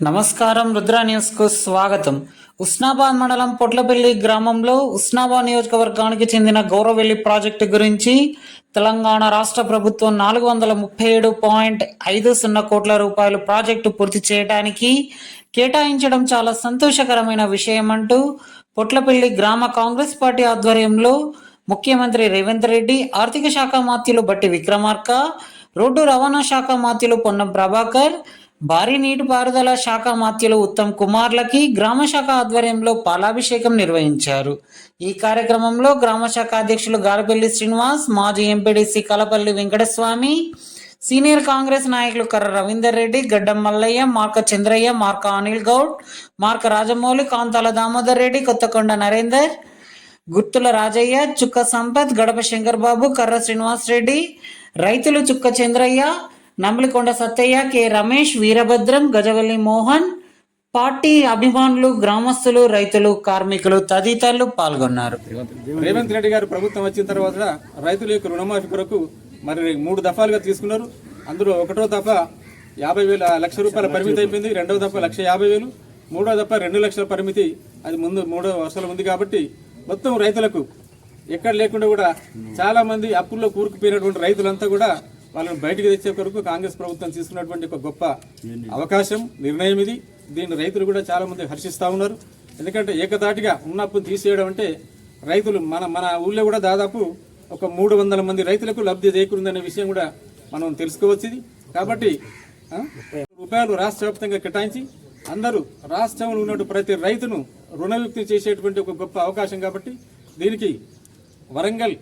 నమస్కారం రుద్ర న్యూస్కు స్వాగతం. ఉస్నాబాద్ మండలం పొట్లపల్లి గ్రామంలో ఉస్నాబాద్ నియోజకవర్గానికి చెందిన గౌరవెల్లి ప్రాజెక్టు గురించి తెలంగాణ రాష్ట్ర ప్రభుత్వం నాలుగు వందల ముప్పై ఏడు పాయింట్ ఐదు సున్నా కోట్ల రూపాయలు ప్రాజెక్టు పూర్తి చేయడానికి కేటాయించడం చాలా సంతోషకరమైన విషయం అంటూ పొట్లపల్లి గ్రామ కాంగ్రెస్ పార్టీ ఆధ్వర్యంలో ముఖ్యమంత్రి రేవంత్ రెడ్డి ఆర్థిక శాఖ మాత్యులు బట్టి విక్రమార్క రోడ్డు రవాణా శాఖ మాత్యులు పొన్నం ప్రభాకర్ భారీ నీటిపారుదల శాఖ మాత్యులు ఉత్తమ్ కుమార్లకి గ్రామ శాఖ ఆధ్వర్యంలో పాలాభిషేకం నిర్వహించారు. ఈ కార్యక్రమంలో గ్రామ శాఖ అధ్యక్షులు గారపల్లి శ్రీనివాస్ మాజీ MPDC Kalapalli Venkataswamy senior Congress నాయకులు కర్ర రవీందర్ రెడ్డి గడ్డం మల్లయ్య మార్క చంద్రయ్య మార్క అనిల్ గౌడ్ మార్క రాజమౌళి కాంతాల దామోదర్ రెడ్డి కొత్తకొండ నరేందర్ గుర్తుల రాజయ్య చుక్క సంపత్ గడప శంకర్ బాబు కర్ర శ్రీనివాస్ రెడ్డి రైతులు చుక్క చంద్రయ్య నమ్మలికొండ సత్తయ్య కె రమేష్ వీరభద్రం గజవల్లి మోహన్ పార్టీ అభిమానులు గ్రామస్తులు రైతులు కార్మికులు తదితరులు పాల్గొన్నారు. రేవంత్ రెడ్డి గారు ప్రభుత్వం వచ్చిన తర్వాత రైతుల యొక్క రుణమాఫీ కొరకు మరి మూడు దఫాలుగా తీసుకున్నారు. అందులో ఒకటో దఫ యాభై వేల లక్ష రూపాయల పరిమితి అయిపోయింది రెండవ దఫ లక్ష యాభై వేలు మూడో దఫ రెండు లక్షల పరిమితి అది ముందు మూడో వర్షాలు ఉంది కాబట్టి మొత్తం రైతులకు ఎక్కడ లేకుండా కూడా చాలా మంది అప్పుల్లో కూరుకుపోయినటువంటి రైతులంతా కూడా వాళ్ళని బయటికి తెచ్చే కొరకు కాంగ్రెస్ ప్రభుత్వం తీసుకున్నటువంటి ఒక గొప్ప అవకాశం నిర్ణయం ఇది. దీన్ని రైతులు కూడా చాలా మంది హర్షిస్తా ఉన్నారు. ఎందుకంటే ఏకదాటిగా ఉన్న అప్పును తీసేయడం అంటే రైతులు మన మన ఊళ్ళో కూడా దాదాపు ఒక మూడు వందల మంది రైతులకు లబ్ధి చేకూరిందనే విషయం కూడా మనం తెలుసుకోవచ్చు ఇది. కాబట్టి రూపాయలు రాష్ట్ర వ్యాప్తంగా కేటాయించి అందరూ రాష్ట్రంలో ఉన్నటువంటి ప్రతి రైతును రుణవిక్తి చేసేటువంటి ఒక గొప్ప అవకాశం కాబట్టి దీనికి వరంగల్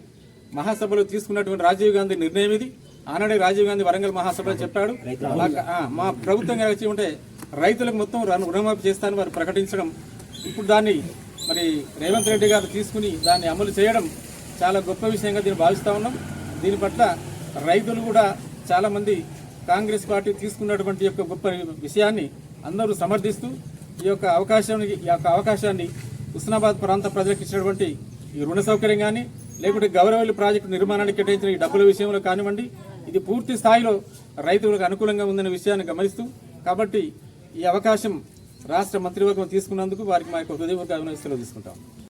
మహాసభలో తీసుకున్నటువంటి రాజీవ్ గాంధీ నిర్ణయం ఇది. ఆనాడే రాజీవ్ గాంధీ వరంగల్ మహాసభలో చెప్పాడు మా ప్రభుత్వం వచ్చి ఉంటే రైతులకు మొత్తం రుణ- రుణమాఫీ చేస్తానని వారు ప్రకటించడం ఇప్పుడు దాన్ని మరి రేవంత్ రెడ్డి గారు తీసుకుని దాన్ని అమలు చేయడం చాలా గొప్ప విషయంగా దీన్ని భావిస్తా ఉన్నాం. దీని పట్ల రైతులు కూడా చాలా మంది కాంగ్రెస్ పార్టీ తీసుకున్నటువంటి యొక్క గొప్ప విషయాన్ని అందరూ సమర్థిస్తూ ఈ యొక్క అవకాశాన్ని ఈ యొక్క అవకాశాన్ని హుస్నాబాద్ ప్రాంత ప్రజలకు ఇచ్చినటువంటి ఈ రుణ సౌకర్యం కానీ లేకుంటే గౌరవల్లి ప్రాజెక్టు నిర్మాణానికి కేటాయించిన ఈ డబ్బుల విషయంలో కానివ్వండి ఇది పూర్తి స్థాయిలో రైతులకు అనుకూలంగా ఉందనే విషయాన్ని గమనిస్తూ కాబట్టి ఈ అవకాశం రాష్ట్ర మంత్రివర్గం తీసుకున్నందుకు వారికి మా యొక్క హృదయపూర్వక అభినందనలు తీసుకుంటాం